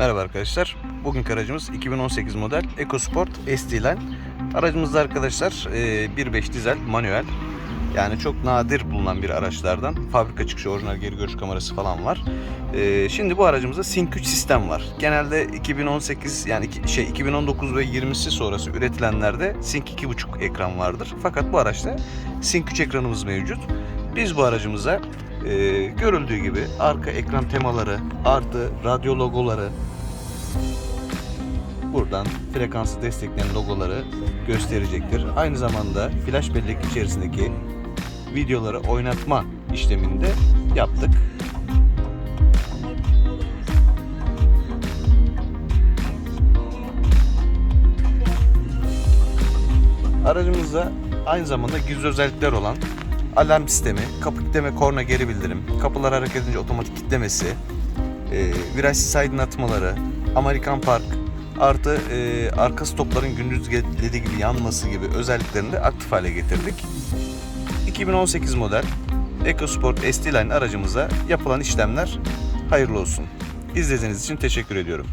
Merhaba arkadaşlar. Bugünkü aracımız 2018 model EcoSport ST Line. Aracımızda arkadaşlar e, 1.5 dizel manuel. Yani çok nadir bulunan bir araçlardan. Fabrika çıkışı orijinal geri görüş kamerası falan var. E, Şimdi bu aracımızda Sync 3 sistem var. Genelde 2018 yani şey 2019 ve 20'si sonrası üretilenlerde Sync 2.5 ekran vardır. Fakat bu araçta Sync 3 ekranımız mevcut. Biz bu aracımıza e, görüldüğü gibi arka ekran temaları artı radyo logoları buradan frekansı destekleyen logoları gösterecektir. Aynı zamanda flash bellek içerisindeki videoları oynatma işlemini de yaptık. Aracımızda aynı zamanda gizli özellikler olan alarm sistemi, kapı kilitleme, korna geri bildirim, kapılar hareket edince otomatik kilitlemesi, e, virajsız aydınlatmaları, Amerikan Park, artı e, arka stopların gündüz ledi gibi yanması gibi özelliklerini de aktif hale getirdik. 2018 model EcoSport ST Line aracımıza yapılan işlemler hayırlı olsun. İzlediğiniz için teşekkür ediyorum.